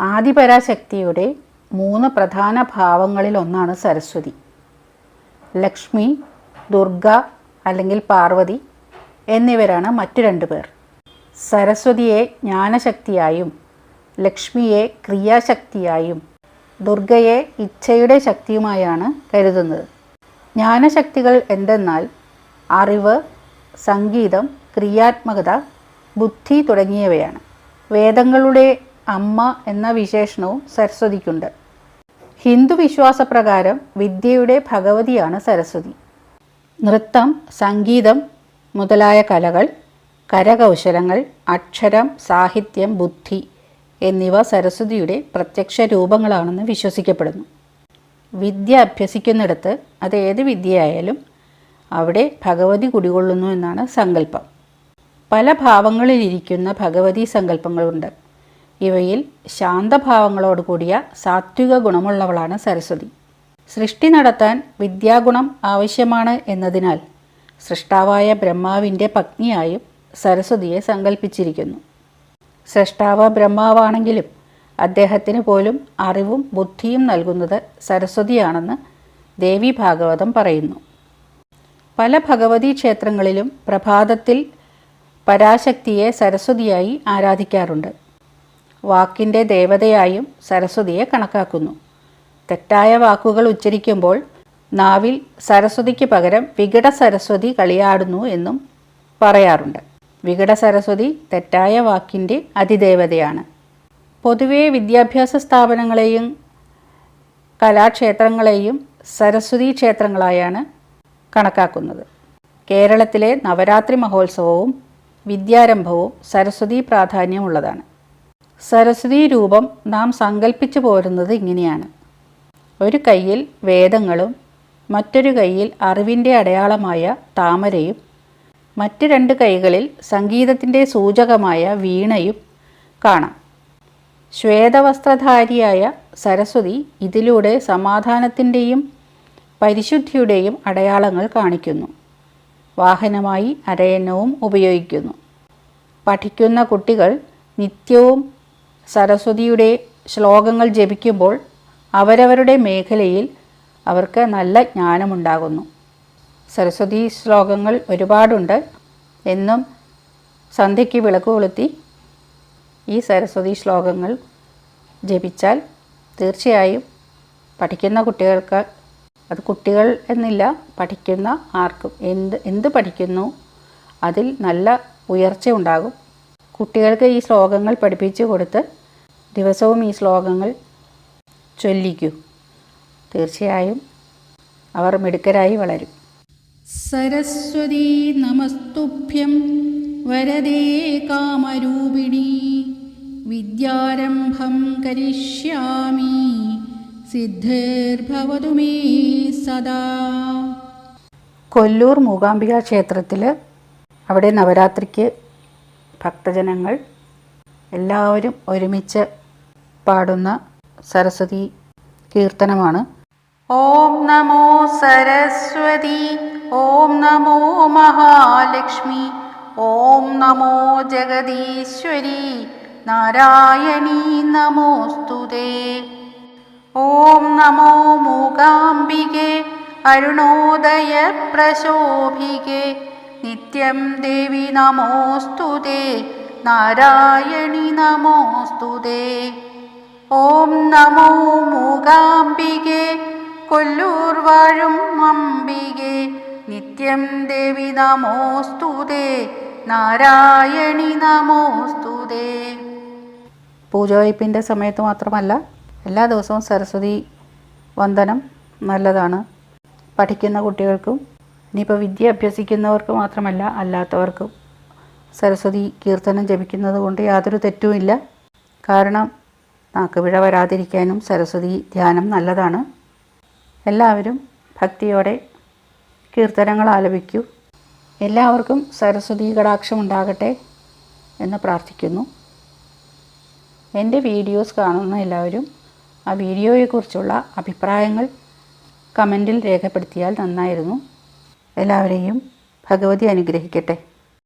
ആദിപരാശക്തിയുടെ മൂന്ന് പ്രധാന ഭാവങ്ങളിൽ ഒന്നാണ് സരസ്വതി. ലക്ഷ്മി ദുർഗ അല്ലെങ്കിൽ പാർവതി എന്നിവരാണ് മറ്റു രണ്ടു പേർ. സരസ്വതിയെ ജ്ഞാനശക്തിയായും ലക്ഷ്മിയെ ക്രിയാശക്തിയായും ദുർഗയെ ഇച്ഛയുടെ ശക്തിയുമായാണ് കരുതുന്നത്. ജ്ഞാനശക്തികൾ എന്തെന്നാൽ അറിവ് സംഗീതം ക്രിയാത്മകത ബുദ്ധി തുടങ്ങിയവയാണ്. വേദങ്ങളുടെ അമ്മ എന്ന വിശേഷണവും സരസ്വതിക്കുണ്ട്. ഹിന്ദു വിശ്വാസപ്രകാരം വിദ്യയുടെ ഭഗവതിയാണ് സരസ്വതി. നൃത്തം സംഗീതം മുതലായ കലകൾ കരകൗശലങ്ങൾ അക്ഷരം സാഹിത്യം ബുദ്ധി എന്നിവ സരസ്വതിയുടെ പ്രത്യക്ഷ രൂപങ്ങളാണെന്ന് വിശ്വസിക്കപ്പെടുന്നു. വിദ്യ അഭ്യസിക്കുന്നിടത്ത് അത് ഏത് വിദ്യയായാലും അവിടെ ഭഗവതി കുടികൊള്ളുന്നു എന്നാണ് സങ്കല്പം. പല ഭാവങ്ങളിലിരിക്കുന്ന ഭഗവതി സങ്കല്പങ്ങളുണ്ട്. ഇവയിൽ ശാന്തഭാവങ്ങളോട് കൂടിയ സാത്വിക ഗുണമുള്ളവളാണ് സരസ്വതി. സൃഷ്ടി നടത്താൻ വിദ്യാഗുണം ആവശ്യമാണ് എന്നതിനാൽ സൃഷ്ടാവായ ബ്രഹ്മാവിന്റെ പത്നിയായും സരസ്വതിയെ സങ്കല്പിച്ചിരിക്കുന്നു സൃഷ്ടാവ് ബ്രഹ്മാവാണെങ്കിലും അദ്ദേഹത്തിന് പോലും അറിവും ബുദ്ധിയും നൽകുന്നത് സരസ്വതിയാണെന്ന് ദേവി ഭാഗവതം പറയുന്നു. പല ഭഗവതി ക്ഷേത്രങ്ങളിലും പ്രഭാതത്തിൽ പരാശക്തിയെ സരസ്വതിയായി ആരാധിക്കാറുണ്ട്. വാക്കിന്റെ ദേവതയായും സരസ്വതിയെ കണക്കാക്കുന്നു. തെറ്റായ വാക്കുകൾ ഉച്ചരിക്കുമ്പോൾ നാവിൽ സരസ്വതിക്ക് പകരം വികട സരസ്വതി കളിയാടുന്നു എന്നും പറയാറുണ്ട്. വികട സരസ്വതി തെറ്റായ വാക്കിന്റെ അതിദേവതയാണ്. പൊതുവേ വിദ്യാഭ്യാസ സ്ഥാപനങ്ങളെയും കലാക്ഷേത്രങ്ങളെയും സരസ്വതി ക്ഷേത്രങ്ങളായാണ് കണക്കാക്കുന്നത്. കേരളത്തിലെ നവരാത്രി മഹോത്സവവും വിദ്യാരംഭവും സരസ്വതി പ്രാധാന്യമുള്ളതാണ്. സരസ്വതി രൂപം നാം സങ്കല്പിച്ചു പോരുന്നത് ഇങ്ങനെയാണ്. ഒരു കയ്യിൽ വേദങ്ങളും മറ്റൊരു കയ്യിൽ അറിവിന്റെ അടയാളമായ താമരയും മറ്റ് രണ്ട് കൈകളിൽ സംഗീതത്തിന്റെ സൂചകമായ വീണയും കാണാം. ശ്വേതവസ്ത്രധാരിയായ സരസ്വതി ഇതിലൂടെ സമാധാനത്തിന്റെയും പരിശുദ്ധിയുടെയും അടയാളങ്ങൾ കാണിക്കുന്നു. വാഹനമായി അരയന്നവും ഉപയോഗിക്കുന്നു. പഠിക്കുന്ന കുട്ടികൾ നിത്യവും സരസ്വതിയുടെ ശ്ലോകങ്ങൾ ജപിക്കുമ്പോൾ അവരവരുടെ മേഖലയിൽ അവർക്ക് നല്ല ജ്ഞാനമുണ്ടാകുന്നു. സരസ്വതി ശ്ലോകങ്ങൾ ഒരുപാടുണ്ട്. എന്നും സന്ധ്യയ്ക്ക് വിളക്ക് കൊളുത്തി ഈ സരസ്വതി ശ്ലോകങ്ങൾ ജപിച്ചാൽ തീർച്ചയായും പഠിക്കുന്ന കുട്ടികൾക്ക് അത് കുട്ടികൾ എന്നില്ല പഠിക്കുന്ന ആർക്കും എന്ത് എന്ത് പഠിക്കുന്നു അതിൽ നല്ല ഉയർച്ച ഉണ്ടാകും കുട്ടികൾക്ക് ഈ ശ്ലോകങ്ങൾ പഠിപ്പിച്ചു കൊടുത്ത് ദിവസവും ഈ ശ്ലോകങ്ങൾ ചൊല്ലിക്കൂ. തീർച്ചയായും അവർ മിടുക്കരായി വളരും. സരസ്വതി നമസ്തുഭ്യം വരദേ കാമരൂപിണി. വിദ്യാരംഭം കരിഷ്യാമി. സിദ്ധിർഭവതു മേ സദാ. കൊല്ലൂർ മൂകാംബിക ക്ഷേത്രത്തിൽ അവിടെ നവരാത്രിക്ക് ഭക്തജനങ്ങൾ എല്ലാവരും ഒരുമിച്ച് പാടുന്ന സരസ്വതി കീർത്തനമാണ്. ഓം നമോ സരസ്വതി ഓം നമോ മഹാലക്ഷ്മി ഓം നമോ ജഗദീശ്വരി നാരായണീ നമോസ്തുതേ. ഓം നമോ മൂകാംബികെ അരുണോദയ പ്രശോഭികെ നിത്യം ദേവി നമോസ്തുതേ നാരായണി നമോസ്തുതേ ഓം നമോ മൂകാംബികെ കൊല്ലൂർ വാഴും അംബികെ. നിത്യം ദേവി നമോസ്തുതേ നാരായണി നമോസ്തുതേ പൂജവയ്പ്പിന്റെ സമയത്ത് മാത്രമല്ല എല്ലാ ദിവസവും സരസ്വതി വന്ദനം നല്ലതാണ്. പഠിക്കുന്ന കുട്ടികൾക്കും ഇനിയിപ്പോൾ വിദ്യ അഭ്യസിക്കുന്നവർക്ക് മാത്രമല്ല അല്ലാത്തവർക്കും സരസ്വതി കീർത്തനം ജപിക്കുന്നത് കൊണ്ട് യാതൊരു തെറ്റുമില്ല കാരണം നാക്കുപിഴ വരാതിരിക്കാനും സരസ്വതി ധ്യാനം നല്ലതാണ്. എല്ലാവരും ഭക്തിയോടെ കീർത്തനങ്ങൾ ആലപിക്കൂ. എല്ലാവർക്കും സരസ്വതി കടാക്ഷം ഉണ്ടാകട്ടെ എന്ന് പ്രാർത്ഥിക്കുന്നു. എന്റെ വീഡിയോസ് കാണുന്ന എല്ലാവരും ആ വീഡിയോയെക്കുറിച്ചുള്ള അഭിപ്രായങ്ങൾ കമന്റിൽ രേഖപ്പെടുത്തിയാൽ നന്നായിരുന്നു. എല്ലാവരെയും ഭഗവതി അനുഗ്രഹിക്കട്ടെ.